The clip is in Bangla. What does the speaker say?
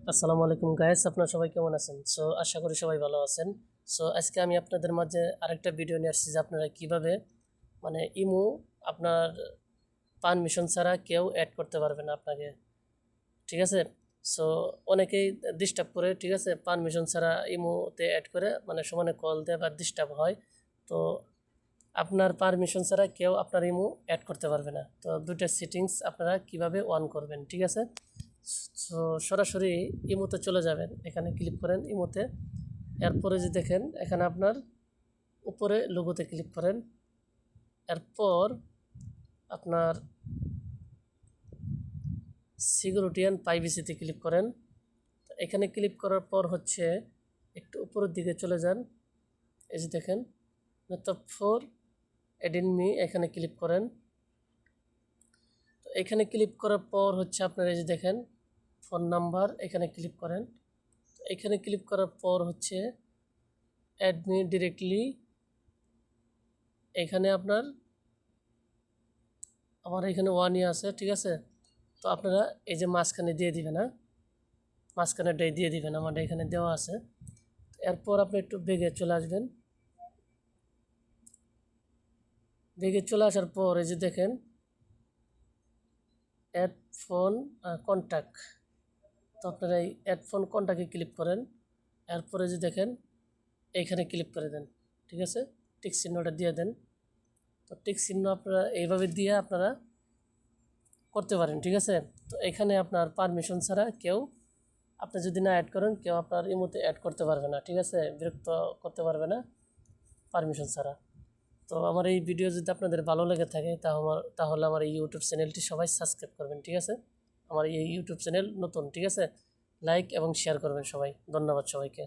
আসসালামু আলাইকুম গায়েস আপনারা সবাই কেমন আছেন? সো আশা করি সবাই ভালো আছেন। সো আজকে আমি আপনাদের মাঝে আরেকটা ভিডিও নিয়ে আসছি যে আপনারা কীভাবে মানে ইমো আপনার পারমিশন ছাড়া কেউ অ্যাড করতে পারবে না আপনাকে। ঠিক আছে? সো অনেকেই ডিস্টার্ব করে, ঠিক আছে? পারমিশন ছাড়া ইমোতে অ্যাড করে মানে সমানে কল দেয় বা ডিস্টার্ব হয়। তো, আপনার পারমিশন ছাড়া কেউ আপনার ইমো অ্যাড করতে পারবে না। তো, দুইটা সেটিংস আপনারা কীভাবে অন করবেন, ঠিক আছে? সরাসরি ইমোতে চলে যাবেন। এখানে ক্লিক করেন ইমোতে। এরপরে যে দেখেন, এখানে আপনার উপরে লোগোতে ক্লিক করেন। এরপর আপনার সিকিউরিটি অ্যান্ড প্রাইভেসিতে ক্লিক করেন। এখানে ক্লিক করার পর হচ্ছে একটু উপরের দিকে চলে যান। এই যে দেখেন মেথড ফোর এডিন মি এখানে ক্লিক করেন। এখানে ক্লিক করার পর হচ্ছে আপনার এই যে দেখেন ফোন নাম্বার এখানে ক্লিক করেন। এখানে ক্লিক করার পর হচ্ছে অ্যাডমি ডিরেক্টলি এখানে আপনার, আমার এখানে ওয়ান ইয়ে আছে, ঠিক আছে? তো আপনারা এই যে মাঝখানে দিয়ে দিবেন হ্যাঁ? মাঝখানেটাই দিয়ে দিবেন, আমার এখানে দেওয়া আছে। এরপর আপনি একটু বেগে চলে আসবেন। বেগে চলে আসার পর এই যে দেখেন অ্যাড ফোন কন্ট্যাক্ট তো আপনারা এই অ্যাড ফোন কন্ট্যাক্টে ক্লিক করেন। এরপরে যে দেখেন, এইখানে ক্লিক করে দেন। ঠিক আছে? টিক চিহ্নটা দিয়ে দেন। তো টিক চিহ্ন আপনারা এইভাবে দিয়ে আপনারা করতে পারেন, ঠিক আছে? তো এখানে আপনার পারমিশন ছাড়া কেউ আপনি যদি না অ্যাড করেন, কেউ আপনার এই ইমোতে অ্যাড করতে পারবে না, ঠিক আছে? বিরক্ত করতে পারবে না পারমিশন ছাড়া। তো আমার এই ভিডিও যদি আপনাদের ভালো লেগে থাকে তাহলে আমার এই ইউটিউব চ্যানেলটি সবাই সাবস্ক্রাইব করবেন, ঠিক আছে? আমার এই ইউটিউব চ্যানেল নতুন, ঠিক আছে? লাইক এবং শেয়ার করবেন সবাই। ধন্যবাদ সবাইকে।